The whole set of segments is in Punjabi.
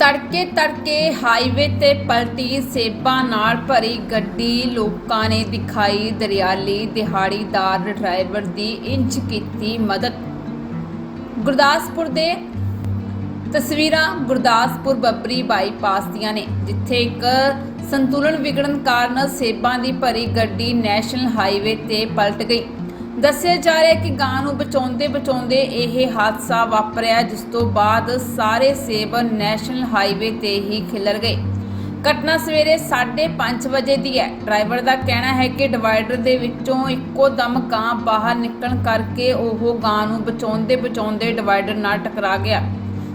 ਤੜਕੇ ਤੜਕੇ ਹਾਈਵੇ ਤੇ ਪਲਟੀ ਸੇਬਾਂ ਨਾਲ ਭਰੀ ਗੱਡੀ ਲੋਕਾਂ ਨੇ ਦਿਖਾਈ ਦਰਿਆਲੀ ਦਿਹਾੜੀਦਾਰ ਡਰਾਈਵਰ ਦੀ ਇੰਚ ਕੀਤੀ ਮਦਦ। ਗੁਰਦਾਸਪੁਰ ਦੇ ਤਸਵੀਰਾਂ ਗੁਰਦਾਸਪੁਰ ਬੱਬਰੀ ਬਾਈਪਾਸ ਦੀਆਂ ਨੇ, ਜਿੱਥੇ ਇੱਕ ਸੰਤੁਲਨ ਵਿਗੜਨ ਕਾਰਨ ਸੇਬਾਂ ਦੀ ਭਰੀ ਗੱਡੀ ਨੈਸ਼ਨਲ ਹਾਈਵੇ ਤੇ ਪਲਟ ਗਈ। ਦੱਸਿਆ ਜਾ ਰਿਹਾ ਹੈ ਕਿ ਗਾਂ ਨੂੰ ਬਚਾਉਂਦੇ ਬਚਾਉਂਦੇ ਇਹ ਹਾਦਸਾ ਵਾਪਰਿਆ, ਜਿਸ ਤੋਂ ਬਾਅਦ ਸਾਰੇ ਸੇਬ ਨੈਸ਼ਨਲ ਹਾਈਵੇ ਤੇ ਹੀ ਖਿਲਰ ਗਏ। ਘਟਨਾ ਸਵੇਰੇ 5:30 ਵਜੇ ਦੀ ਹੈ। ਡਰਾਈਵਰ ਦਾ ਕਹਿਣਾ ਹੈ ਕਿ ਡਿਵਾਈਡਰ ਦੇ ਵਿੱਚੋਂ ਇੱਕੋ ਦਮ ਗਾਂ ਬਾਹਰ ਨਿਕਲਣ ਕਰਕੇ ਉਹ ਗਾਂ ਨੂੰ ਬਚਾਉਂਦੇ ਬਚਾਉਂਦੇ ਡਿਵਾਈਡਰ ਨਾਲ ਟਕਰਾ ਗਿਆ।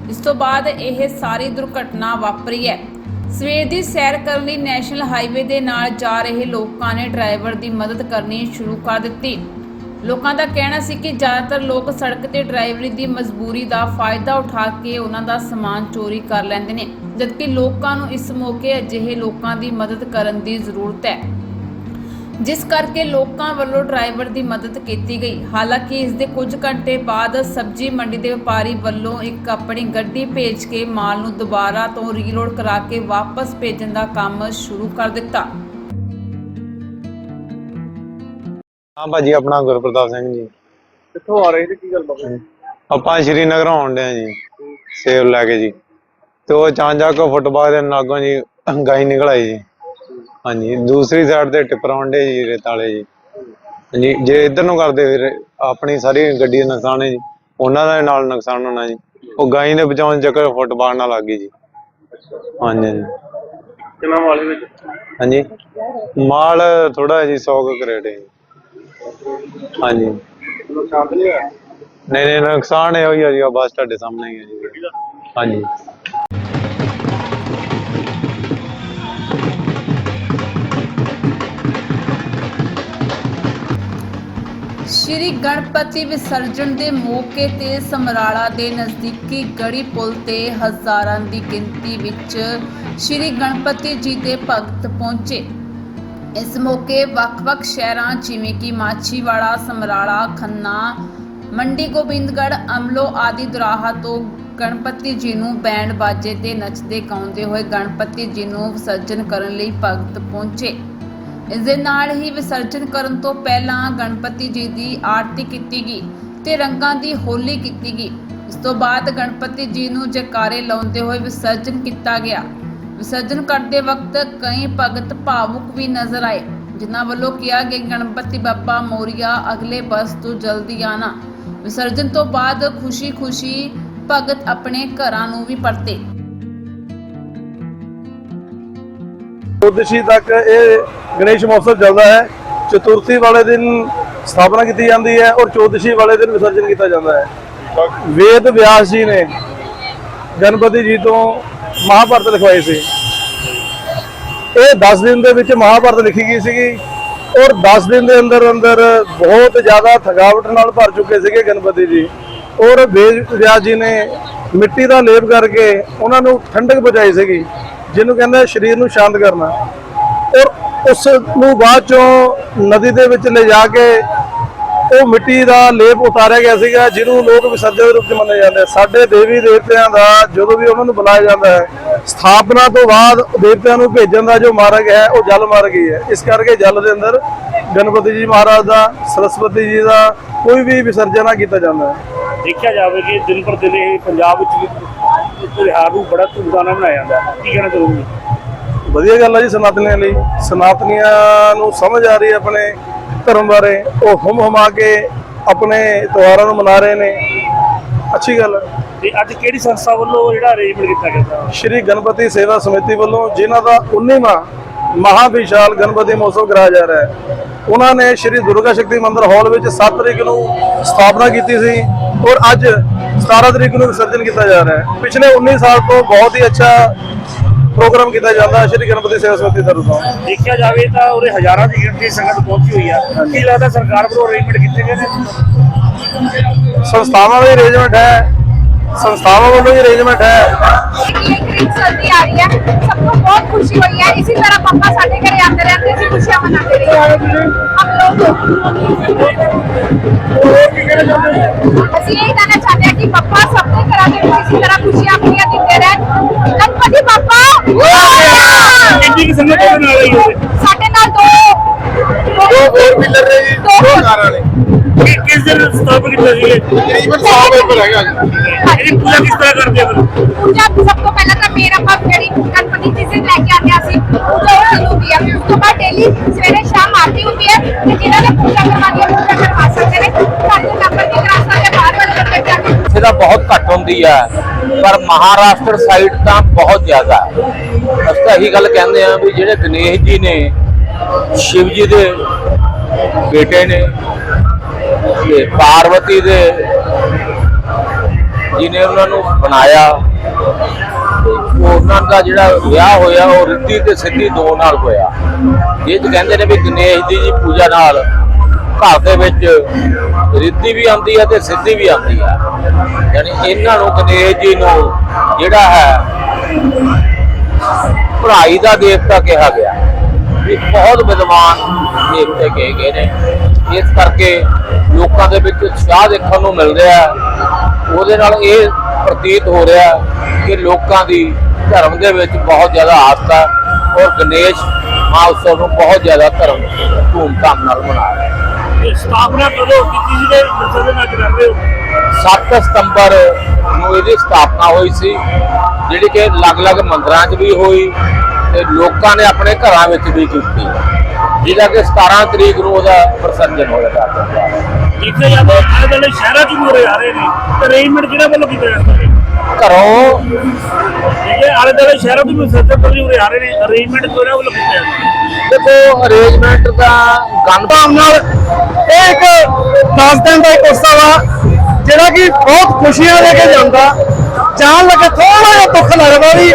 ਇਸ ਤੋਂ ਬਾਅਦ ਇਹ ਸਾਰੀ ਦੁਰਘਟਨਾ ਵਾਪਰੀ ਹੈ। ਸਵੇਰ ਦੀ ਸੈਰ ਕਰਨ ਲਈ ਨੈਸ਼ਨਲ ਹਾਈਵੇ ਦੇ ਨਾਲ ਜਾ ਰਹੇ ਲੋਕਾਂ ਨੇ ਡਰਾਈਵਰ ਦੀ ਮਦਦ ਕਰਨੀ ਸ਼ੁਰੂ ਕਰ ਦਿੱਤੀ। ਲੋਕਾਂ ਦਾ ਕਹਿਣਾ ਸੀ ਕਿ ਜ਼ਿਆਦਾਤਰ ਲੋਕ ਸੜਕ ਤੇ ਡਰਾਈਵਰੀ ਦੀ ਮਜਬੂਰੀ ਦਾ ਫਾਇਦਾ ਉਠਾ ਕੇ ਉਹਨਾਂ ਦਾ ਸਮਾਨ ਚੋਰੀ ਕਰ ਲੈਂਦੇ ਨੇ, ਜਦਕਿ ਲੋਕਾਂ ਨੂੰ ਇਸ ਮੌਕੇ ਅਜਿਹੇ ਲੋਕਾਂ ਦੀ ਮਦਦ ਕਰਨ ਦੀ ਜ਼ਰੂਰਤ ਹੈ। ਜਿਸ ਕਰਕੇ ਲੋਕਾਂ ਵੱਲੋਂ ਡਰਾਈਵਰ ਦੀ ਮਦਦ ਕੀਤੀ ਗਈ। ਹਾਲਾਂਕਿ ਇਸ ਦੇ ਕੁਝ ਘੰਟੇ ਬਾਅਦ ਸਬਜ਼ੀ ਮੰਡੀ ਦੇ ਵਪਾਰੀ ਵੱਲੋਂ ਇੱਕ ਆਪਣੀ ਗੱਡੀ ਭੇਜ ਕੇ ਮਾਲ ਨੂੰ ਦੁਬਾਰਾ ਤੋਂ ਰੀਲੋਡ ਕਰਾ ਕੇ ਵਾਪਸ ਭੇਜਣ ਦਾ ਕੰਮ ਸ਼ੁਰੂ ਕਰ ਦਿੱਤਾ। ਹਾਂ ਭਾਜੀ ਆਪਣਾ ਗੁਰਪ੍ਰਤਾਪ ਸਿੰਘ ਜੀ। ਕਿੱਥੋਂ ਆ ਰਹੇ ਸੀ? ਕੀ ਗੱਲ ਬਾਬਾ ਆਪਾਂ ਸ਼੍ਰੀਨਗਰ ਆਉਣ ਡਿਆ ਜੀ ਸੇਬ ਲੈ ਕੇ ਜੀ। ਤੇ ਉਹ ਚਾਂਜਕ ਫੁੱਟਬਾਲ ਦੇ ਨਾਗੋਂ ਜੀ ਗਾਈ ਨਿਕਲ ਆਈ ਜੀ। ਹਾਂਜੀ ਦੂਸਰੀ ਸਾਈਡ ਤੇ ਟਿੱਪਰ ਆਉਂਦੇ ਜੀ ਰੇਤ ਵਾਲੇ ਜੀ। ਹਾਂਜੀ ਜੇ ਇੱਧਰ ਨੂੰ ਕਰਦੇ ਫਿਰ ਆਪਣੀ ਸਾਰੀ ਗੱਡੀ ਦਾ ਨੁਕਸਾਨ ਹੈ ਜੀ। ਉਹਨਾਂ ਦਾ ਨਾਲ ਨੁਕਸਾਨ ਹੋਣਾ ਜੀ। ਉਹ ਗਾਈ ਦੇ ਬਚਾਉਣ ਚੱਕਰ ਫੁੱਟਬਾਲ ਨਾਲ ਲੱਗ ਗਈ ਜੀ। ਹਾਂਜੀ ਹਾਂਜੀ। ਕਿੰਨਾ ਵਾਲੇ ਵਿੱਚ? ਹਾਂਜੀ। ਮਾਲ ਥੋੜਾ ਜੀ 100 ਕੁ ਕਰੇਟ ਹੈ ਜੀ। ਹਾਂਜੀ। ਨੁਕਸਾਨ ਤਾਂ ਨਹੀਂ ਹੋਇਆ? ਨਹੀਂ ਨਹੀਂ ਨੁਕਸਾਨ ਇਹ ਹੋਈ ਆ ਜੀ ਬਸ ਤੁਹਾਡੇ ਸਾਹਮਣੇ ਹੀ ਹੈ ਜੀ। ਹਾਂਜੀ। ਸ਼੍ਰੀ ਗਣਪਤੀ ਵਿਸਰਜਨ ਦੇ ਮੌਕੇ ਤੇ ਸਮਰਾਲਾ ਦੇ ਨਜ਼ਦੀਕੀ ਗੜੀ ਪੁਲ ਤੇ ਹਜ਼ਾਰਾਂ ਦੀ ਗਿਣਤੀ ਵਿੱਚ ਸ਼੍ਰੀ ਗਣਪਤੀ ਜੀ ਦੇ ਭਗਤ ਪਹੁੰਚੇ। ਇਸ ਮੌਕੇ ਵੱਖ-ਵੱਖ ਸ਼ਹਿਰਾਂ ਜਿਵੇਂ ਕਿ ਮਾਛੀਵਾੜਾ, ਸਮਰਾਲਾ, ਖੰਨਾ, ਮੰਡੀ ਗੋਬਿੰਦਗੜ੍ਹ, ਅਮਲੋ ਆਦਿ ਦੁਰਾਹਾ ਤੋਂ ਗਣਪਤੀ ਜੀ ਨੂੰ ਬੈਂਡ ਬਾਜੇ ਤੇ ਨੱਚਦੇ ਗਾਉਂਦੇ ਹੋਏ ਗਣਪਤੀ ਜੀ ਨੂੰ ਵਿਸਰਜਨ ਕਰਨ ਲਈ ਭਗਤ ਪਹੁੰਚੇ। ਇਸ ਦੇ ਨਾਲ ਹੀ ਵਿਸਰਜਨ ਕਰਨ ਤੋਂ ਪਹਿਲਾਂ ਗਣਪਤੀ ਜੀ ਦੀ ਆਰਤੀ ਕੀਤੀ ਗਈ ਤੇ ਰੰਗਾਂ ਦੀ ਹੋਲੀ ਕੀਤੀ ਗਈ। ਇਸ ਤੋਂ ਬਾਅਦ ਗਣਪਤੀ ਜੀ ਨੂੰ ਜੈਕਾਰੇ ਲਾਉਂਦੇ ਹੋਏ ਵਿਸਰਜਨ ਕੀਤਾ ਗਿਆ। ਵਿਸਰਜਨ ਕਰਦੇ ਵਕਤ ਕਈ ਭਗਤ ਭਾਵੁਕ ਵੀ ਨਜ਼ਰ ਆਏ ਜਿਨ੍ਹਾਂ ਵੱਲੋਂ ਕਿਹਾ ਕਿ ਗਣਪਤੀ ਬੱਪਾ ਮੋਰੀਆ ਅਗਲੇ ਬਸ ਤੋਂ ਜਲਦੀ ਆਣਾ ਵਿਸਰਜਨ ਤੋਂ ਬਾਅਦ ਖੁਸ਼ੀ-ਖੁਸ਼ੀ ਭਗਤ ਆਪਣੇ ਘਰਾਂ ਨੂੰ ਵੀ ਪਰਤੇ। ਚੌਦਸ਼ੀ ਤੱਕ ਇਹ ਗਣੇਸ਼ ਮਹੋਤਸਵ ਚੱਲਦਾ ਹੈ। ਚਤੁਰਥੀ ਵਾਲੇ ਦਿਨ ਸਥਾਪਨਾ ਕੀਤੀ ਜਾਂਦੀ ਹੈ ਔਰ ਚੌਦਸ਼ੀ ਵਾਲੇ ਦਿਨ ਵਿਸਰਜਨ ਕੀਤਾ ਜਾਂਦਾ ਹੈ। ਵੇਦ ਵਿਆਸ ਜੀ ਨੇ ਗਣਪਤੀ ਜੀ ਤੋਂ ਮਹਾਭਾਰਤ ਲਿਖਵਾਏ ਸੀ। ਇਹ 10 ਦਿਨ ਦੇ ਵਿੱਚ ਮਹਾਭਾਰਤ ਲਿਖੀ ਗਈ ਸੀਗੀ ਔਰ 10 ਦਿਨ ਦੇ ਅੰਦਰ ਅੰਦਰ ਬਹੁਤ ਜ਼ਿਆਦਾ ਥਕਾਵਟ ਨਾਲ ਭਰ ਚੁੱਕੇ ਸੀਗੇ ਗਣਪਤੀ ਜੀ। ਔਰ ਵੇਦ ਵਿਆਸ ਜੀ ਨੇ ਮਿੱਟੀ ਦਾ ਲੇਪ ਕਰਕੇ ਉਹਨਾਂ ਨੂੰ ਠੰਡਕ ਪਹੁੰਚਾਈ ਸੀਗੀ, ਜਿਹਨੂੰ ਕਹਿੰਦੇ ਸਰੀਰ ਨੂੰ ਸ਼ਾਂਤ ਕਰਨਾ। ਔਰ ਉਸ ਨੂੰ ਬਾਅਦ ਚੋਂ ਨਦੀ ਦੇ ਵਿੱਚ ਲੈ ਜਾ ਕੇ ਉਹ ਮਿੱਟੀ ਦਾ ਲੇਪ ਉਤਾਰਿਆ ਗਿਆ ਸੀਗਾ ਜਿਹਨੂੰ ਲੋਕ ਵਿਸਰਜਨ ਦੇ ਰੂਪ 'ਚ ਮੰਨੇ ਜਾਂਦੇ ਆ। ਸਾਡੇ ਦੇਵੀ ਦੇਵਤਿਆਂ ਦਾ ਜਦੋਂ ਵੀ ਉਹਨਾਂ ਨੂੰ ਬੁਲਾਇਆ ਜਾਂਦਾ ਹੈ ਸਥਾਪਨਾ ਤੋਂ ਬਾਅਦ ਦੇਵਤਿਆਂ ਨੂੰ ਭੇਜਣ ਦਾ ਜੋ ਮਾਰਗ ਹੈ ਉਹ ਜਲ ਮਾਰਗ ਹੀ ਹੈ। ਇਸ ਕਰਕੇ ਜਲ ਦੇ ਅੰਦਰ ਗਣਪਤੀ ਜੀ ਮਹਾਰਾਜ ਦਾ ਸਰਸਵਤੀ ਜੀ ਦਾ ਕੋਈ ਵੀ ਵਿਸਰਜਨ ਨਾ ਕੀਤਾ ਜਾਂਦਾ ਹੈ। ਦੇਖਿਆ ਜਾਵੇ ਕਿ ਦਿਨ ਪਰ ਦਿਨ ਇਹ ਪੰਜਾਬ ਵਿੱਚ ਤਿਉਹਾਰ ਨੂੰ ਬੜਾ ਧੂਮਧਾਮ ਨਾਲ ਮਨਾਇਆ ਜਾਂਦਾ ਹੈ। ਕੀ ਕਹਿਣਾ ਚਾਹੋਗੇ? ਵਧੀਆ ਗੱਲ ਹੈ ਜੀ ਸਨਾਤਨੀਆਂ ਲਈ। ਸਨਾਤਨੀਆਂ ਨੂੰ ਸਮਝ ਆ ਰਹੀ ਹੈ ਆਪਣੇ ਧਰਮ ਬਾਰੇ ਉਹ ਹਮ ਹਮਾ ਕੇ ਆਪਣੇ ਤਿਉਹਾਰਾਂ ਨੂੰ ਮਨਾ ਰਹੇ ਨੇ। ਅੱਛੀ ਗੱਲ ਹੈ। ਤੇ ਅੱਜ ਕਿਹੜੀ ਸੰਸਥਾ ਵੱਲੋਂ ਜਿਹੜਾ ਅਰੇਂਜਮੈਂਟ ਕੀਤਾ ਗਿਆ ਸ਼੍ਰੀ ਗਣਪਤੀ ਸੇਵਾ ਸਮਿਤੀ ਵੱਲੋਂ ਜਿਨ੍ਹਾਂ ਦਾ 19ਵਾਂ ਮਹਾ ਵਿਸ਼ਾਲ ਗਣਪਤੀ ਮਹੋਤਸਵ ਕਰਾਇਆ ਜਾ ਰਿਹਾ ਹੈ ਉਹਨਾਂ ਨੇ ਸ਼੍ਰੀ ਦੁਰਗਾ ਸ਼ਕਤੀ ਮੰਦਿਰ ਹਾਲ ਵਿੱਚ 7 ਤਰੀਕ ਨੂੰ ਸਥਾਪਨਾ ਕੀਤੀ ਸੀ ਔਰ ਅੱਜ 17 ਤਰੀਕ ਨੂੰ ਵਿਸਰਜਨ ਕੀਤਾ ਜਾ ਰਿਹਾ ਹੈ। ਪਿਛਲੇ 19 ਸਾਲ ਤੋਂ ਬਹੁਤ ਹੀ ਅੱਛਾ ਪ੍ਰੋਗਰਾਮ ਕੀਤਾ ਜਾਂਦਾ ਸ਼੍ਰੀ ਗਣਪਤੀ ਸੇਵਾ ਸਮਿਤੀ ਤਰਫੋਂ ਦੇਖਿਆ ਜਾਵੇ ਤਾਂ ਉਰੇ ਹਜ਼ਾਰਾਂ ਦੀ ਗਿਣਤੀ ਸੰਗਤ ਪਹੁੰਚੀ ਹੋਈ ਆ ਕੀ ਲੱਗਦਾ ਸਰਕਾਰ ਵੱਲੋਂ ਅਰੇਂਜਮੈਂਟ ਕੀਤੇ ਗਏ ਨੇ ਸੰਸਥਾਵਾਂ ਦਾ ਅਰੇਂਜਮੈਂਟ ਹੈ ਸੰਸਥਾਵਾਂ ਵੱਲੋਂ ਹੀ ਅਰੇਂਜਮੈਂਟ ਹੈ ਚਲਦੀ ਆ ਰਹੀ ਹੈ ਸਭ ਨੂੰ ਬਹੁਤ ਖੁਸ਼ੀ ਹੋਈ ਹੈ ਇਸੇ ਤਰ੍ਹਾਂ ਪਾਪਾ ਸਾਡੇ ਘਰੇ ਆਉਂਦੇ ਰਹਿੰਦੇ ਸੀ ਖੁਸ਼ੀਆਂ ਮਨਾਉਂਦੇ ਰਹੇ ਹਮ ਲੋਗ ਅਸੀਂ ਇਹ ਕਹਿਣਾ ਚਾਹਤੇ ਹਾਂ ਕਿ ਪਾਪਾ ਸਭ ਦੇ ਘਰਾਂ ਦੇ ਇਸੇ ਤਰ੍ਹਾਂ ਖੁਸ਼ੀਆਂ ਆਪਣੀਆਂ ਦਿੰਦੇ ਕਿੰਨੀ ਕੁ ਸੰਗਤ ਉਹਦੇ ਨਾਲ ਆਈ ਹੋਵੇ ਸਾਡੇ ਨਾਲ ਦੋ। ਦੋ ਫੋਰ ਵੀਲਰ ਨੇ ਜੀ ਦੋ ਕਾਰ ਵਾਲੇ। ਕਿ ਕਿਸ ਦਿਨ ਸਥਾਪਿਤ ਕੀਤਾ ਸੀ ਇਹ? ਤਕਰੀਬਨ 100 ਮੈਂਬਰ ਹੈਗਾ ਇਹਦੀ ਪੂਜਾ ਕਿਸ ਤਰ੍ਹਾਂ ਕਰਦੇ ਆ ਫਿਰ? ਪੂਜਾ ਸਭ ਤੋਂ ਪਹਿਲਾਂ ਤਾਂ ਮੇਰਾ ਪਾਪ ਜਿਹੜੀ ਗਣਪਤੀ ਜੀ ਸੇ ਲੈ ਕੇ ਆਉਂਦੇ ਹਾਂ ਅਸੀਂ ਪੂਜਾ ਉਹ ਸ਼ੁਰੂ ਹੁੰਦੀ ਹੈ ਫਿਰ ਉਸ ਤੋਂ ਬਾਅਦ ਡੇਲੀ ਸਵੇਰੇ ਸ਼ਾਮ ਆਰਤੀ ਹੁੰਦੀ ਹੈ ਤੇ ਜਿਨ੍ਹਾਂ ਨੇ ਪੂਜਾ ਕਰਵਾਉਣੀ ਹੈ ਪੂਜਾ ਤਾਂ ਬਹੁਤ ਘੱਟ ਹੁੰਦੀ ਹੈ ਪਰ ਮਹਾਰਾਸ਼ਟਰ ਸਾਈਡ ਤਾਂ ਬਹੁਤ ਜ਼ਿਆਦਾ। ਹੈ ਅਸੀਂ ਤਾਂ ਇਹੀ ਗੱਲ ਕਹਿੰਦੇ ਆ ਵੀ ਜਿਹੜੇ ਗਣੇਸ਼ ਜੀ ਨੇ, ਸ਼ਿਵ ਜੀ ਦੇ ਬੇਟੇ ਨੇ, ਤੇ ਪਾਰਵਤੀ ਦੇ ਜਿਹਨੇ ਉਹਨਾਂ ਨੂੰ ਬਣਾਇਆ ਉਹਨਾਂ ਦਾ ਜਿਹੜਾ ਵਿਆਹ ਹੋਇਆ, ਉਹ ਰਿੱਧੀ ਤੇ ਸਿੱਧੀ ਦੋ ਨਾਲ ਹੋਇਆ। ਇਹ ਤਾਂ ਕਹਿੰਦੇ ਨੇ ਵੀ ਗਣੇਸ਼ ਦੀ ਜੀ ਪੂਜਾ ਨਾਲ ਘਰ ਦੇ ਵਿੱਚ ਰਿੱਧੀ ਵੀ ਆਉਂਦੀ ਹੈ ਤੇ ਸਿੱਧੀ ਵੀ ਆਉਂਦੀ ਹੈ ਯਾਨੀ ਇਹਨਾਂ ਨੂੰ ਗਣੇਸ਼ ਜੀ ਨੂੰ ਜਿਹੜਾ ਹੈ, ਭਰਾਈ ਦਾ ਦੇਵਤਾ ਕਿਹਾ ਗਿਆ। ਇਹ ਬਹੁਤ ਵਿਦਵਾਨ ਦੇਵਤੇ ਕਹੇ ਗਏ ਨੇ। ਇਸ ਕਰਕੇ ਲੋਕਾਂ ਦੇ ਵਿੱਚ ਉਤਸ਼ਾਹ ਦੇਖਣ ਨੂੰ ਮਿਲ ਰਿਹਾ ਹੈ। ਉਹਦੇ ਨਾਲ ਇਹ ਪ੍ਰਤੀਤ ਹੋ ਰਿਹਾ ਕਿ ਲੋਕਾਂ ਦੀ ਧਰਮ ਦੇ ਵਿੱਚ ਬਹੁਤ ਜ਼ਿਆਦਾ ਆਸਥਾ ਔਰ ਗਣੇਸ਼ ਮਹਾਉਤਸਵ ਨੂੰ ਬਹੁਤ ਜ਼ਿਆਦਾ ਧਰਮ ਧੂਮਧਾਮ ਨਾਲ ਮਨਾ ਰਹੇ ਸਥਾਪਨਾ ਕਦੋਂ ਕੀਤੀ ਸੀ ਤੇ ਵਿਸਰਜਨ ਅੱਜ ਕਰ ਰਹੇ ਹੋ? 7 ਸਤੰਬਰ ਨੂੰ ਇਹਦੀ ਸਥਾਪਨਾ ਹੋਈ ਸੀ ਜਿਹੜੀ ਕਿ ਅਲੱਗ-ਅਲੱਗ ਮੰਦਰਾਂ 'ਚ ਵੀ ਹੋਈ ਤੇ ਲੋਕਾਂ ਨੇ ਆਪਣੇ ਘਰਾਂ ਵਿੱਚ ਵੀ ਕੀਤੀ। ਜਿਹਦਾ ਕਿ 17 ਤਰੀਕ ਨੂੰ ਉਹਦਾ ਵਿਸਰਜਨ ਹੋਏਗਾ ਦੇਖਿਆ ਜਾਵੇ ਆਲੇ ਦੁਆਲੇ ਸ਼ਹਿਰਾਂ ਚ ਵੀ ਉਰੇ ਆ ਰਹੇ ਨੇ ਤੇ ਅਰੇਂਜਮੈਂਟ ਕਿਹਨਾਂ ਵੱਲੋਂ ਕੀਤਾ ਜਾਂਦਾ ਹੈ? ਘਰੋਂ ਜਿਹੜੇ ਆਲੇ ਦੁਆਲੇ ਸ਼ਹਿਰਾਂ ਤੋਂ ਵੀ ਵਿਸਰਜਨ ਲਈ ਉਰੇ ਆ ਰਹੇ ਨੇ ਅਰੇਂਜਮੈਂਟ ਕਿਹਨਾਂ ਵੱਲੋਂ ਕੀਤਾ ਜਾਂਦਾ ਹੈ? ਦੇਖੋ ਅਰੇਂਜਮੈਂਟ ਦਾ ਗਨਪਾਮ ਨਾਲ ਇਹ ਇੱਕ 10 ਦਾ ਇੱਕ ਉਤਸਵ ਆ, ਜਿਹੜਾ ਕਿ ਬਹੁਤ ਖੁਸ਼ੀਆਂ ਲੈ ਕੇ ਜਾਂਦਾ। ਜਾਣ ਲੱਗੇ ਥੋੜਾ ਜਿਹਾ ਦੁੱਖ ਲੱਗਦਾ ਵੀ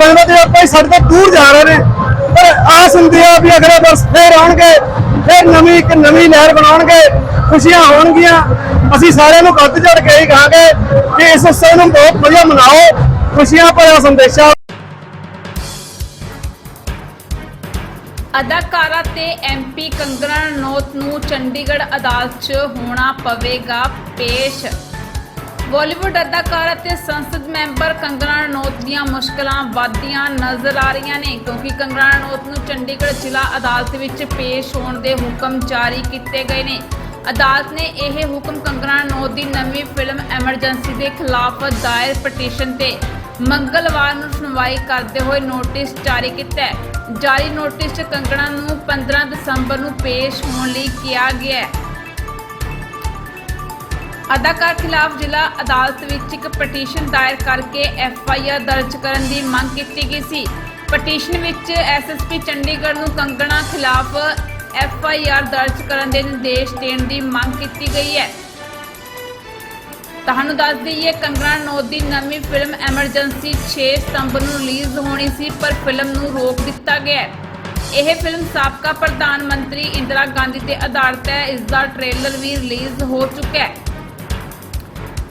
ਗਣਪਤੀ ਆਪਾਂ ਸਾਡੇ ਤੋਂ ਦੂਰ ਜਾ ਰਹੇ ਨੇ। ਪਰ ਆਸ ਹੁੰਦੀ ਆ ਵੀ ਅਗਲੇ ਵਰਸ ਫੇਰ ਆਉਣਗੇ, ਫੇਰ ਨਵੀਂ ਇੱਕ ਨਵੀਂ ਲਹਿਰ ਬਣਾਉਣਗੇ, ਖੁਸ਼ੀਆਂ ਹੋਣਗੀਆਂ। ਅਸੀਂ ਸਾਰਿਆਂ ਨੂੰ ਕੱਦ ਚੜ ਕੇ ਹੀ ਕਹਾਂਗੇ ਕਿ ਇਸ ਉਤਸਵ ਨੂੰ ਬਹੁਤ ਵਧੀਆ ਮਨਾਓ। ਖੁਸ਼ੀਆਂ ਭਰਿਆ ਸੰਦੇਸ਼ਾ ਅਦਾਕਾਰਾ ਤੇ ਐਮਪੀ ਕੰਗਨਾ ਰਣੌਤ ਨੂੰ ਚੰਡੀਗੜ੍ਹ ਅਦਾਲਤ 'ਚ ਹੋਣਾ ਪਵੇਗਾ ਪੇਸ਼। ਬਾਲੀਵੁੱਡ ਅਦਾਕਾਰਾ ਤੇ ਸੰਸਦ ਮੈਂਬਰ ਕੰਗਨਾ ਰਣੌਤ ਦੀਆਂ ਮੁਸ਼ਕਲਾਂ ਵੱਧਦੀਆਂ ਨਜ਼ਰ ਆ ਰਹੀਆਂ ਨੇ, ਕਿਉਂਕਿ ਕੰਗਨਾ ਰਣੌਤ ਨੂੰ ਚੰਡੀਗੜ੍ਹ ਜ਼ਿਲ੍ਹਾ ਅਦਾਲਤ ਵਿੱਚ ਪੇਸ਼ ਹੋਣ ਦੇ ਹੁਕਮ ਜਾਰੀ ਕੀਤੇ ਗਏ ਨੇ। ਅਦਾਲਤ ਨੇ ਇਹ ਹੁਕਮ ਕੰਗਨਾ ਰਣੌਤ ਦੀ ਨਵੀਂ ਫਿਲਮ ਐਮਰਜੈਂਸੀ ਦੇ ਖਿਲਾਫ ਦਾਇਰ ਪਟੀਸ਼ਨ ਤੇ ਮੰਗਲਵਾਰ ਨੂੰ ਸੁਣਵਾਈ ਕਰਦੇ ਹੋਏ ਨੋਟਿਸ ਜਾਰੀ ਕੀਤਾ ਹੈ। ਜਾਰੀ ਨੋਟਿਸ 'ਚ ਕੰਗਣਾ ਨੂੰ 15 ਦਸੰਬਰ ਨੂੰ ਪੇਸ਼ ਹੋਣ ਲਈ ਕਿਹਾ ਗਿਆ ਹੈ। ਅਦਾਕਾਰ ਖਿਲਾਫ ਜ਼ਿਲ੍ਹਾ ਅਦਾਲਤ ਵਿੱਚ ਇੱਕ ਪਟੀਸ਼ਨ ਦਾਇਰ ਕਰਕੇ ਐਫ ਆਈ ਆਰ ਦਰਜ ਕਰਨ ਦੀ ਮੰਗ ਕੀਤੀ ਗਈ ਸੀ। ਪਟੀਸ਼ਨ ਵਿੱਚ ਐਸਐਸਪੀ ਚੰਡੀਗੜ੍ਹ ਨੂੰ ਕੰਗਣਾ ਖਿਲਾਫ ਐਫ ਆਈ ਆਰ ਦਰਜ ਕਰਨ ਦੇ ਨਿਰਦੇਸ਼ ਦੇਣ ਦੀ ਮੰਗ ਕੀਤੀ ਗਈ ਹੈ। ਤੁਹਾਨੂੰ ਦੱਸ ਦਈਏ ਕੰਗਨਾ ਰਣੌਤ ਦੀ ਨਵੀਂ ਫਿਲਮ ਐਮਰਜੈਂਸੀ 6 ਸਤੰਬਰ ਨੂੰ ਰਿਲੀਜ਼ ਹੋਣੀ ਸੀ, ਪਰ ਫਿਲਮ ਨੂੰ ਰੋਕ ਦਿੱਤਾ ਗਿਆ ਹੈ। ਇਹ ਫਿਲਮ ਸਾਬਕਾ ਪ੍ਰਧਾਨ ਮੰਤਰੀ ਇੰਦਰਾ ਗਾਂਧੀ ਤੇ ਆਧਾਰਿਤ ਹੈ। ਇਸ ਦਾ ਟ੍ਰੇਲਰ ਵੀ ਰਿਲੀਜ਼ ਹੋ ਚੁੱਕਾ ਹੈ।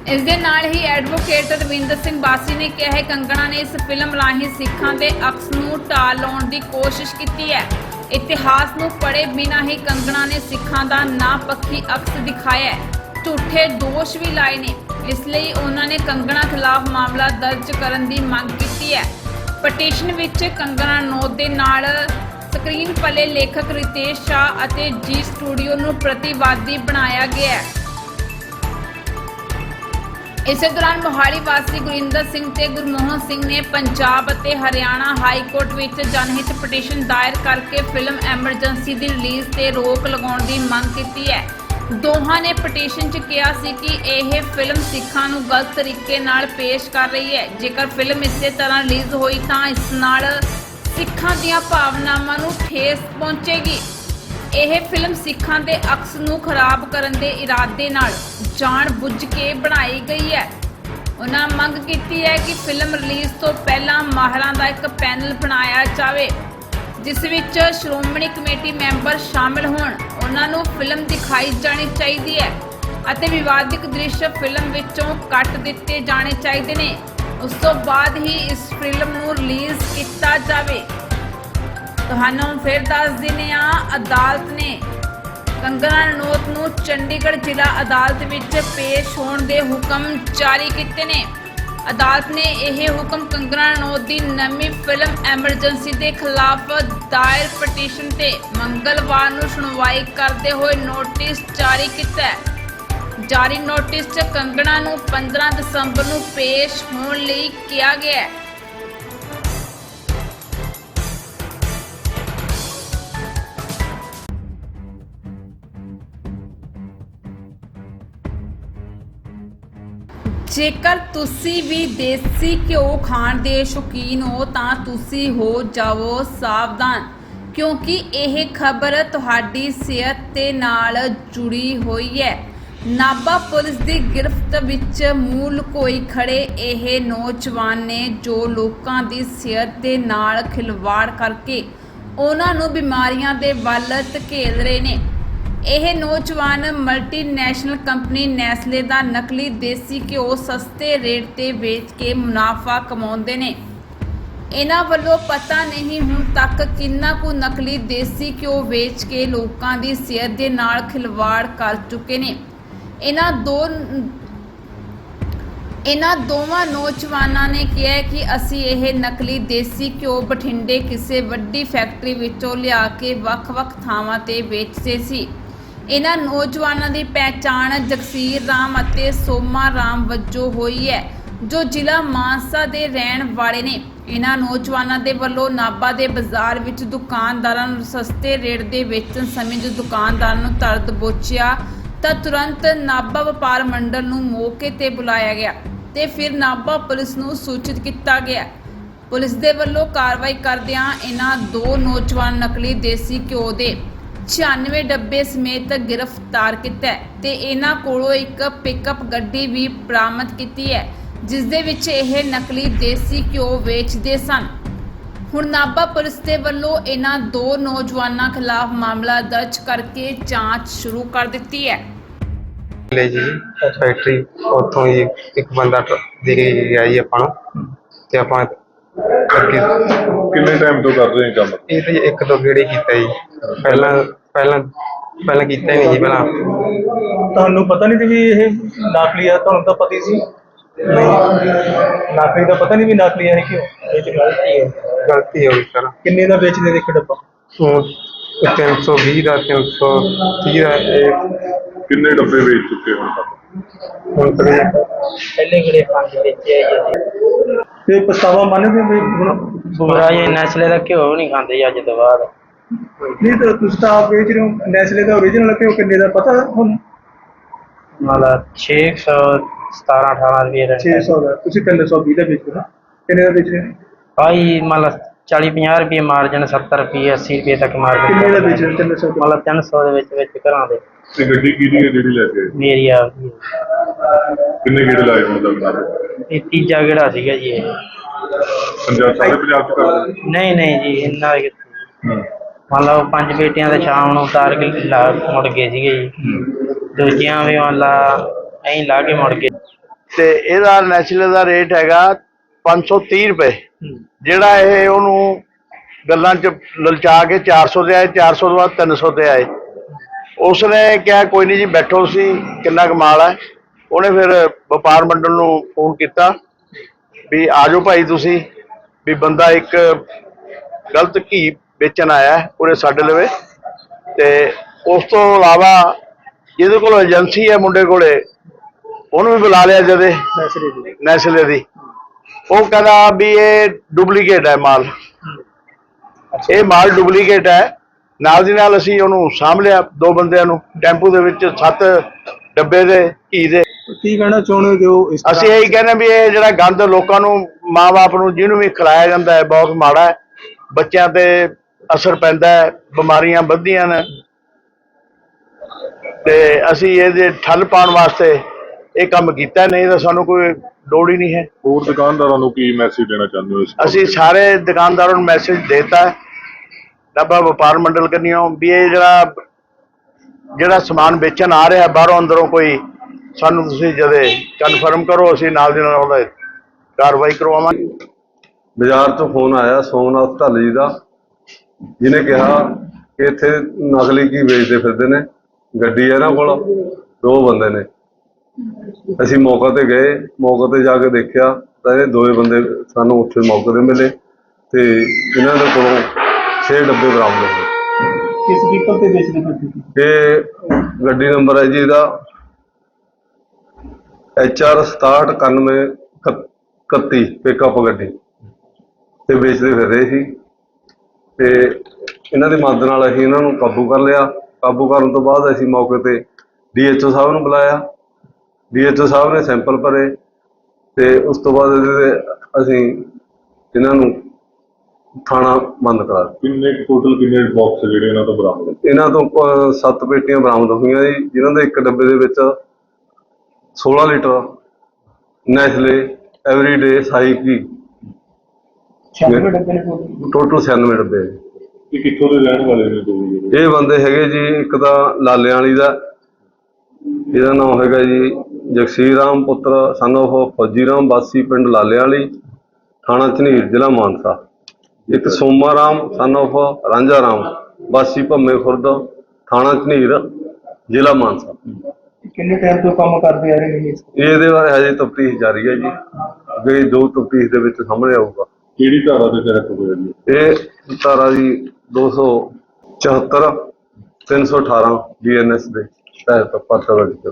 ਇਸ ਦੇ ਨਾਲ ਹੀ ਐਡਵੋਕੇਟ ਰਵਿੰਦਰ ਸਿੰਘ ਬਾਸੀ ਨੇ ਕਿਹਾ ਹੈ, ਕੰਗਣਾ ਨੇ ਇਸ ਫਿਲਮ ਰਾਹੀਂ ਸਿੱਖਾਂ ਦੇ ਅਕਸ ਨੂੰ ਢਾਹ ਲਾਉਣ ਦੀ ਕੋਸ਼ਿਸ਼ ਕੀਤੀ ਹੈ। ਇਤਿਹਾਸ ਨੂੰ ਪੜ੍ਹੇ ਬਿਨਾਂ ਹੀ ਕੰਗਣਾ ਨੇ ਸਿੱਖਾਂ ਦਾ ਨਾ ਪੱਖੀ ਅਕਸ ਦਿਖਾਇਆ ਹੈ। ਝੂਠੇ ਦੋਸ਼ ਵੀ ਲਾਏ ਨੇ। ਇਸ ਲਈ ਉਹਨਾਂ ਨੇ ਕੰਗਣਾ ਖਿਲਾਫ ਮਾਮਲਾ ਦਰਜ ਕਰਨ ਦੀ ਮੰਗ ਕੀਤੀ ਹੈ। ਪਟੀਸ਼ਨ ਵਿੱਚ ਕੰਗਣਾ ਨੋਟ ਦੇ ਨਾਲ ਸਕਰੀਨ ਪਲੇ ਲੇਖਕ ਰਿਤੇਸ਼ ਸ਼ਾਹ ਅਤੇ ਜੀ ਸਟੂਡੀਓ ਨੂੰ ਪ੍ਰਤੀਵਾਦੀ ਬਣਾਇਆ ਗਿਆ ਹੈ। ਇਸੇ ਦੌਰਾਨ ਮੋਹਾਲੀ ਵਾਸੀ ਗੁਰਿੰਦਰ ਸਿੰਘ ਤੇ ਗੁਰਮੋਹਨ ਸਿੰਘ ਨੇ ਪੰਜਾਬ ਅਤੇ ਹਰਿਆਣਾ ਹਾਈ ਕੋਰਟ ਵਿੱਚ ਜਨਹਿਤ ਪਟੀਸ਼ਨ ਦਾਇਰ ਕਰਕੇ ਫਿਲਮ ਐਮਰਜੈਂਸੀ ਦੀ ਰਿਲੀਜ਼ ਤੇ ਰੋਕ ਲਗਾਉਣ ਦੀ ਮੰਗ ਕੀਤੀ ਹੈ। ਦੋਹਾਂ ਨੇ ਪਟੀਸ਼ਨ 'ਚ ਕਿਹਾ ਸੀ ਕਿ ਇਹ ਫਿਲਮ ਸਿੱਖਾਂ ਨੂੰ ਗਲਤ ਤਰੀਕੇ ਨਾਲ ਪੇਸ਼ ਕਰ ਰਹੀ ਹੈ। ਜੇਕਰ ਫਿਲਮ ਇਸੇ ਤਰ੍ਹਾਂ ਰਿਲੀਜ਼ ਹੋਈ ਤਾਂ ਇਸ ਨਾਲ ਸਿੱਖਾਂ ਦੀਆਂ ਭਾਵਨਾਵਾਂ ਨੂੰ ਠੇਸ ਪਹੁੰਚੇਗੀ। ਇਹ ਫਿਲਮ ਸਿੱਖਾਂ ਦੇ ਅਕਸ ਨੂੰ ਖਰਾਬ ਕਰਨ ਦੇ ਇਰਾਦੇ ਨਾਲ ਜਾਣ ਬੁੱਝ ਕੇ ਬਣਾਈ ਗਈ ਹੈ। ਉਹਨਾਂ ਮੰਗ ਕੀਤੀ ਹੈ ਕਿ ਫਿਲਮ ਰਿਲੀਜ਼ ਤੋਂ ਪਹਿਲਾਂ ਮਾਹਰਾਂ ਦਾ ਇੱਕ ਪੈਨਲ ਬਣਾਇਆ ਜਾਵੇ। ਜਿਸ ਵਿੱਚ ਸ਼੍ਰੋਮਣੀ ਕਮੇਟੀ ਮੈਂਬਰ ਸ਼ਾਮਿਲ ਹੋਣ, ਉਹਨਾਂ ਨੂੰ ਫਿਲਮ ਦਿਖਾਈ ਜਾਣੀ ਚਾਹੀਦੀ ਹੈ ਅਤੇ ਵਿਵਾਦਿਕ ਦ੍ਰਿਸ਼ ਫਿਲਮ ਵਿੱਚੋਂ ਕੱਟ ਦਿੱਤੇ ਜਾਣੇ ਚਾਹੀਦੇ ਨੇ। ਉਸ ਤੋਂ ਬਾਅਦ ਹੀ ਇਸ ਫਿਲਮ ਨੂੰ ਰਿਲੀਜ਼ ਕੀਤਾ ਜਾਵੇ। ਤੁਹਾਨੂੰ ਫਿਰ ਦੱਸ ਦਿੰਦੇ ਹਾਂ, ਅਦਾਲਤ ਨੇ ਕੰਗਨਾ ਰਣੌਤ ਨੂੰ ਚੰਡੀਗੜ੍ਹ ਜ਼ਿਲ੍ਹਾ ਅਦਾਲਤ ਵਿੱਚ ਪੇਸ਼ ਹੋਣ ਦੇ ਹੁਕਮ ਜਾਰੀ ਕੀਤੇ ਨੇ। ਅਦਾਲਤ ਨੇ ਇਹ ਹੁਕਮ ਕੰਗਨਾ ਰਣੌਤ ਦੀ ਨਵੀਂ ਫਿਲਮ ਐਮਰਜੈਂਸੀ ਦੇ ਖਿਲਾਫ ਦਾਇਰ ਪਟੀਸ਼ਨ ਤੇ ਮੰਗਲਵਾਰ ਨੂੰ ਸੁਣਵਾਈ ਕਰਦੇ ਹੋਏ ਨੋਟਿਸ ਜਾਰੀ ਕੀਤਾ ਜਾਰੀ ਨੋਟਿਸ 'ਚ ਕੰਗਣਾ ਨੂੰ 15 ਦਸੰਬਰ ਨੂੰ ਪੇਸ਼ ਹੋਣ ਲਈ ਕਿਹਾ ਗਿਆ ਹੈ। ਜੇਕਰ ਤੁਸੀਂ ਵੀ ਦੇਸੀ ਘਿਓ ਖਾਣ ਦੇ ਸ਼ੌਕੀਨ ਹੋ, ਤਾਂ ਤੁਸੀਂ ਹੋ ਜਾਵੋ ਸਾਵਧਾਨ, ਕਿਉਂਕਿ ਇਹ ਖਬਰ ਤੁਹਾਡੀ ਸਿਹਤ ਦੇ ਨਾਲ ਜੁੜੀ ਹੋਈ ਹੈ। ਨਾਭਾ ਪੁਲਿਸ ਦੀ ਗ੍ਰਿਫ਼ਤ ਵਿੱਚ ਮੂਲ ਕੋਈ ਖੜੇ ਇਹ ਨੌਜਵਾਨ ਨੇ ਜੋ ਲੋਕਾਂ ਦੀ ਸਿਹਤ ਦੇ ਨਾਲ ਖਿਲਵਾੜ ਕਰਕੇ ਉਹਨਾਂ ਨੂੰ ਬਿਮਾਰੀਆਂ ਦੇ ਵੱਲ ਧਕੇਲ ਰਹੇ ਨੇ। ਇਹ ਨੌਜਵਾਨ ਮਲਟੀਨੈਸ਼ਨਲ ਕੰਪਨੀ ਨੈਸਲੇ ਦਾ ਨਕਲੀ ਦੇਸੀ ਘਿਓ ਸਸਤੇ ਰੇਟ ਤੇ ਵੇਚ ਕੇ ਮੁਨਾਫਾ ਕਮਾਉਂਦੇ ਨੇ। ਇਹਨਾਂ ਵੱਲੋਂ ਪਤਾ ਨਹੀਂ ਹੁਣ ਤੱਕ ਕਿੰਨਾ ਕੁ ਨਕਲੀ ਦੇਸੀ ਘਿਓ ਵੇਚ ਕੇ ਲੋਕਾਂ ਦੀ ਸਿਹਤ ਦੇ ਨਾਲ ਖਿਲਵਾੜ ਕਰ ਚੁੱਕੇ ਨੇ। ਇਹਨਾਂ ਦੋ ਇਹਨਾਂ ਦੋਵਾਂ ਨੌਜਵਾਨਾਂ ਨੇ ਕਿਹਾ ਕਿ ਅਸੀਂ ਇਹ ਨਕਲੀ ਦੇਸੀ ਘਿਓ ਬਠਿੰਡੇ ਕਿਸੇ ਵੱਡੀ ਫੈਕਟਰੀ ਵਿੱਚੋਂ ਲਿਆ ਕੇ ਵੱਖ-ਵੱਖ ਥਾਵਾਂ ਤੇ ਵੇਚਦੇ ਸੀ। ਇਹਨਾਂ ਨੌਜਵਾਨਾਂ ਦੀ ਪਹਿਚਾਣ ਜਗਸੀਰ ਰਾਮ ਅਤੇ ਸੋਮਾ ਰਾਮ ਵਜੋਂ ਹੋਈ ਹੈ, ਜੋ ਜ਼ਿਲ੍ਹਾ ਮਾਨਸਾ ਦੇ ਰਹਿਣ ਵਾਲੇ ਨੇ। ਇਹਨਾਂ ਨੌਜਵਾਨਾਂ ਦੇ ਵੱਲੋਂ ਨਾਭਾ ਦੇ ਬਾਜ਼ਾਰ ਵਿੱਚ ਦੁਕਾਨਦਾਰਾਂ ਨੂੰ ਸਸਤੇ ਰੇਟ ਦੇ ਵੇਚਣ ਸਮੇਂ ਜੋ ਦੁਕਾਨਦਾਰਾਂ ਨੂੰ ਤਰਦ ਬੋਚਿਆ ਤਾਂ ਤੁਰੰਤ ਨਾਭਾ ਵਪਾਰ ਮੰਡਲ ਨੂੰ ਮੌਕੇ ਤੇ ਬੁਲਾਇਆ ਗਿਆ ਤੇ ਫਿਰ ਨਾਭਾ ਪੁਲਿਸ ਨੂੰ ਸੂਚਿਤ ਕੀਤਾ ਗਿਆ। ਪੁਲਿਸ ਦੇ ਵੱਲੋਂ ਕਾਰਵਾਈ ਕਰਦਿਆਂ ਇਹਨਾਂ ਦੋ ਨੌਜਵਾਨ ਨਕਲੀ ਦੇਸੀ ਘਿਓ ਦੇ 96 ਡੱਬੇ ਸਮੇਤ ਗ੍ਰਿਫਤਾਰ ਕੀਤਾ ਹੈ ਤੇ ਇਹਨਾਂ ਕੋਲੋਂ ਇੱਕ ਪਿਕਅਪ ਗੱਡੀ ਵੀ ਬਰਾਮਦ ਕੀਤੀ ਹੈ, ਜਿਸ ਦੇ ਵਿੱਚ ਇਹ ਨਕਲੀ ਦੇਸੀ ਘਿਓ ਵੇਚਦੇ ਸਨ। ਹੁਣ ਨਾਭਾ ਪੁਲਿਸ ਦੇ ਵੱਲੋਂ ਇਹਨਾਂ ਦੋ ਨੌਜਵਾਨਾਂ ਖਿਲਾਫ ਮਾਮਲਾ ਦਰਜ ਕਰਕੇ ਜਾਂਚ ਸ਼ੁਰੂ ਕਰ ਦਿੱਤੀ ਹੈ। ਲੈ ਜੀ ਫੈਕਟਰੀ ਉੱਥੋਂ ਹੀ ਇੱਕ ਬੰਦਾ ਦੇ ਕੇ ਗਿਆ ਜੀ ਆਪਾਂ ਨੂੰ, ਤੇ ਆਪਾਂ ਕਿੰਨੇ ਟਾਈਮ ਤੋਂ ਕਰ ਰਹੇ ਹੋ ਕੰਮ? ਇਹ ਤੇ ਇੱਕ ਦੋ ਗੇੜੇ ਕੀਤਾ ਜੀ। ਪਹਿਲਾਂ ਪਹਿਲਾਂ ਪਹਿਲਾਂ ਕੀਤਾ ਹੀ ਨਹੀਂ ਜੀ ਪਹਿਲਾਂ। ਤੁਹਾਨੂੰ ਪਤਾ ਨਹੀਂ ਸੀ ਵੀ ਇਹ ਨਕਲੀ ਆ ਤੁਹਾਨੂੰ ਤਾਂ ਪਤਾ ਹੀ ਸੀ। ਨਕਲੀ ਦਾ ਪਤਾ ਨਹੀਂ ਵੀ ਨਕਲੀ ਹੈ ਕਿਉਂ? ਇਹ ਚ ਗਲਤੀ ਹੈ ਗਲਤੀ ਹੋ ਗਈ ਸਰ। ਕਿੰਨੇ ਦਾ ਵੇਚਦੇ ਇੱਕ ਡੱਬਾ? ਉਹ 320 ਦਾ 330 ਦਾ ਇਹ ਕਿੰਨੇ ਡੱਬੇ ਵੇਚ ਚੁੱਕੇ ਹੋ? ਹੁਣ ਤੱਕ ਤੇ ਪਛਤਾਵਾ ਮੰਨਦੇ ਹੋ ਵੀ ਹੁਣ ਬੁਰਾ ਇਹ ਨਸਲੇ ਦਾ ਘਿਓ ਨਹੀਂ ਖਾਂਦੇ ਅੱਜ ਤੋਂ ਬਾਅਦ। ਨਹੀਂ ਤਾਂ ਤੁਸੀਂ ਤਾਂ ਆਪ ਵੇਚ ਰਹੇ ਹੋ ਨੈਸਲੇ ਦਾ ਓਰੀਜਨਲ ਕਿਉਂ ਕਿੰਨੇ ਦਾ ਪਤਾ ਹੁਣ? ਮਤਲਬ 600 17 18 ਰੁਪਏ ਦਾ। 600 ਦਾ ਤੁਸੀਂ 320 ਦਾ ਵੇਚ ਰਹੇ ਹੋ। ਕਿੰਨੇ ਦਾ ਵੇਚ ਰਹੇ ਹੋ? ਆਈ ਮਤਲਬ 40 50 ਰੁਪਏ ਮਾਰਜਨ 70 ਰੁਪਏ 80 ਰੁਪਏ ਤੱਕ ਮਾਰਜਨ ਕਿੰਨੇ ਦਾ ਵੇਚ ਰਹੇ। ਹੋ? 300 ਦਾ। ਮਤਲਬ 300 ਦੇ ਵਿੱਚ ਵਿੱਚ ਘਰਾਂ ਦੇ। ਤੇ ਗੱਡੀ ਕਿਹਦੀ ਹੈ ਜਿਹੜੀ ਲੈ ਕੇ ਆਏ? ਮੇਰੀ ਆ ਗਈ। ਕਿੰਨੇ ਗੇੜੇ ਲਾਏ ਹੁਣ ਤੱਕ ਸਾਰੇ? ਇਹ ਤੀਜਾ ਕਿਹੜਾ ਸੀਗਾ ਜੀ ਇਹ। ਪੰਜਾਬ ਸਾਰੇ ਪੰਜਾਬ ਚ ਕਰਦੇ ਨਹੀਂ ਨਹੀਂ ਜੀ ਇੰਨਾ ਕਿੱਥੇ। ਮੰਨ ਲਓ ਪੰਜ ਬੇਟੀਆਂ ਦਾ ਸ਼ਾਮ ਨੂੰ ਉਤਾਰ ਕੇ ਲਾ ਮੁੜ ਗਏ ਸੀਗੇ ਜੀ। ਦੂਜੀਆਂ ਵੀ ਮੰਨ ਲਾ ਐਂ ਲਾ ਕੇ ਮੁੜ ਗਏ। ਤੇ ਇਹਦਾ ਨੈਚੁਰਲ ਦਾ ਰੇਟ ਹੈਗਾ 530 ਰੁਪਏ। ਜਿਹੜਾ ਇਹ ਉਹਨੂੰ ਗੱਲਾਂ 'ਚ ਲਲਚਾ ਕੇ 400 ਦੇ ਆਏ 400 ਤੋਂ ਬਾਅਦ 300 ਤੇ ਆਏ। ਉਸਨੇ ਕਿਹਾ ਕੋਈ ਨਹੀਂ ਜੀ ਬੈਠੋ ਸੀ ਕਿੰਨਾ ਕਮਾਲ ਹੈ? ਉਹਨੇ ਫਿਰ ਵਪਾਰ ਮੰਡਲ ਨੂੰ ਫੋਨ ਕੀਤਾ ਵੀ ਆ ਜਾਓ ਭਾਈ ਤੁਸੀਂ ਵੀ ਬੰਦਾ ਇੱਕ ਗਲਤ ਘੀ ਵੇਚਣ ਆਇਆ ਉਰੇ ਸਾਡੇ ਲਵੇ। ਤੇ ਉਸ ਤੋਂ ਇਲਾਵਾ ਜਿਹਦੇ ਕੋਲ ਏਜੰਸੀ ਹੈ ਮੁੰਡੇ ਕੋਲੇ ਉਹਨੂੰ ਵੀ ਬੁਲਾ ਲਿਆ ਜਦੇ ਨੈਸਲੇ ਦੀ ਉਹ ਕਹਿੰਦਾ ਵੀ ਇਹ ਡੁਪਲੀਕੇਟ ਹੈ ਮਾਲ। ਇਹ ਮਾਲ ਡੁਪਲੀਕੇਟ ਹੈ। ਨਾਲ ਦੀ ਨਾਲ ਅਸੀਂ ਉਹਨੂੰ ਸਾਂਭ ਲਿਆ ਦੋ ਬੰਦਿਆਂ ਨੂੰ ਟੈਂਪੂ ਦੇ ਵਿੱਚ ਸੱਤ ਡੱਬੇ ਦੇ ਘੀ ਦੇ। ਕੀ ਕਹਿਣਾ ਚਾਹੁੰਦੇ ਜੋ ਇਸ ਅਸੀਂ ਇਹੀ ਕਹਿੰਦੇ ਵੀ ਇਹ ਜਿਹੜਾ ਗੰਦ ਲੋਕਾਂ ਨੂੰ ਮਾਪੇ ਨੂੰ ਜਿਹਨੂੰ ਵੀ ਖਿਲਾਇਆ ਜਾਂਦਾ ਹੈ ਬਹੁਤ ਮਾੜਾ ਹੈ। ਬੱਚਿਆਂ ਤੇ ਅਸਰ ਪੈਂਦਾ ਹੈ ਬਿਮਾਰੀਆਂ ਵੱਧਦੀਆਂ ਨੇ। ਤੇ ਅਸੀਂ ਇਹਦੇ ਠੱਲ ਪਾਉਣ ਵਾਸਤੇ ਇਹ ਕੰਮ ਕੀਤਾ ਨਹੀਂ ਤਾਂ ਸਾਨੂੰ ਕੋਈ ਲੋੜ ਹੀ ਨਹੀਂ ਹੈ। ਹੋਰ ਦੁਕਾਨਦਾਰਾਂ ਨੂੰ ਕੀ ਮੈਸੇਜ ਦੇਣਾ ਚਾਹੁੰਦੇ ਹੋ? ਅਸੀਂ ਸਾਰੇ ਦੁਕਾਨਦਾਰਾਂ ਨੂੰ ਮੈਸੇਜ ਦੇਤਾ ਹੈ। ਡੱਬਾ ਵਪਾਰ ਮੰਡਲ ਕਰਨੀਓ ਵੀ ਇਹ ਜਿਹੜਾ ਜਿਹੜਾ ਸਮਾਨ ਵੇਚਣ ਆ ਰਿਹਾ, ਬਾਹਰੋਂ ਅੰਦਰੋਂ ਕੋਈ, ਸਾਨੂੰ ਤੁਸੀਂ ਜਦੇ ਕਨਫਰਮ ਕਰੋ, ਅਸੀਂ ਨਾਲ ਦੀ ਨਾਲ ਉਹਦਾ ਕਾਰਵਾਈ ਕਰਵਾਵਾਂਗੇ। ਬਾਜ਼ਾਰ ਤੋਂ ਫੋਨ ਆਇਆ, ਸੋਮਨਾਥ ਢੱਲ ਜੀ ਦਾ, ਜਿਹਨੇ ਕਿਹਾ ਕਿ ਇੱਥੇ ਨਕਲੀ ਕੀ ਵੇਚਦੇ ਫਿਰਦੇ ਨੇ, ਗੱਡੀ ਹੈ ਇਹਨਾਂ ਕੋਲ, ਦੋ ਬੰਦੇ ਨੇ। ਅਸੀਂ ਮੌਕੇ ਤੇ ਗਏ, ਮੌਕੇ ਤੇ ਜਾ ਕੇ ਦੇਖਿਆ, ਤਾਂ ਇਹ ਦੋਵੇਂ ਬੰਦੇ ਸਾਨੂੰ ਉੱਥੇ ਮੌਕੇ ਤੇ ਮਿਲੇ, ਤੇ ਇਹਨਾਂ ਦੇ ਕੋਲੋਂ 6 ਡੱਬੇ ਬਰਾਮਦ ਹੋਏ ਕਿਸ ਵਹੀਕਲ ਤੇ ਵੇਚਦੇ ਫਿਰਦੇ ਇਹ ਗੱਡੀ ਨੰਬਰ ਹੈ ਜੀ ਇਹਦਾ। HR 6791 31 ਪਿਕਅਪ ਗੱਡੀ। ਤੇ ਵੇਚਦੇ ਫਿਰ ਰਹੇ ਸੀ। ਤੇ ਇਹਨਾਂ ਦੀ ਮਦਦ ਨਾਲ ਅਸੀਂ ਇਹਨਾਂ ਨੂੰ ਕਾਬੂ ਕਰ ਲਿਆ। ਕਾਬੂ ਕਰਨ ਤੋਂ ਬਾਅਦ ਅਸੀਂ ਮੌਕੇ ਤੇ ਡੀਐਚਓ ਸਾਹਿਬ ਨੂੰ ਬੁਲਾਇਆ। ਡੀਐਚਓ ਸਾਹਿਬ ਨੇ ਸੈਂਪਲ ਭਰੇ। ਤੇ ਉਸ ਤੋਂ ਬਾਅਦ ਇਹਦੇ ਤੇ ਅਸੀਂ ਇਹਨਾਂ ਨੂੰ ਥਾਣਾ ਬੰਦ ਕਰਾ ਦਿੱਤਾ ਕਿੰਨੇ ਟੋਟਲ ਕਿੰਨੇ ਬਾਕਸ ਜਿਹੜੇ ਇਹਨਾਂ ਤੋਂ ਬਰਾਮਦ ਹੋਏ? ਇਹਨਾਂ ਤੋਂ ਪ- ਸੱਤ ਪੇਟੀਆਂ ਬਰਾਮਦ ਹੋਈਆਂ ਜੀ ਜਿਨ੍ਹਾਂ ਦੇ ਇੱਕ ਡੱਬੇ ਦੇ ਵਿੱਚ 16 ਲੀਟਰ ਨੈਸਲੇ ਐਵਰੀਡੇ ਸਾਈਕੀ 96 ਡੱਬੇ ਨੇ। ਟੋਟਲ 96 ਡੱਬੇ। ਇਹ ਕਿੱਥੋਂ ਦੇ ਰਹਿਣ ਵਾਲੇ ਨੇ ਦੋ ਜਿਹੜੇ ਇਹ ਬੰਦੇ ਹੈਗੇ ਜੀ ਇੱਕ ਤਾਂ ਲਾਲਿਆਂ ਵਾਲੀ ਦਾ ਇਹਦਾ ਨਾਮ ਹੈਗਾ ਜੀ ਜਗਸੀਰ ਰਾਮ ਪੁੱਤਰ son of ਫੌਜੀ ਰਾਮ ਵਾਸੀ ਪਿੰਡ ਲਾਲਿਆਂ ਵਾਲੀ ਥਾਣਾ ਝਨੀਰ ਜ਼ਿਲ੍ਹਾ ਮਾਨਸਾ ਇੱਕ ਸੋਮਾ ਰਾਮ son of ਰਾਂਝਾ ਰਾਮ ਵਾਸੀ ਭੰਮੇ ਖੁਰਦ ਥਾਣਾ ਝਨੀਰ ਜ਼ਿਲ੍ਹਾ ਮਾਨਸਾ। ਕਿੰਨੇ ਟਾਈਮ ਤੋਂ ਕੰਮ ਕਰਦੇ ਆ ਰਹੇ ਨੇ ਇਹਦੇ ਬਾਰੇ ਹਜੇ ਤਫਤੀਸ਼ ਜਾਰੀ ਹੈ ਜੀ। ਅੱਗੇ ਜੋ ਤਫਤੀਸ਼ ਦੇ ਵਿੱਚ ਸਾਹਮਣੇ ਆਊਗਾ। ਕਿਹੜੀ ਧਾਰਾ ਦੇ ਤਹਿਤ ਹੋਇਆ ਜੀ? ਇਹ ਧਾਰਾ ਜੀ 274 318 ਬੀਐਨਐਸ ਦੇ ਤਹਿਤ ਦਰਜ ਕੀਤਾ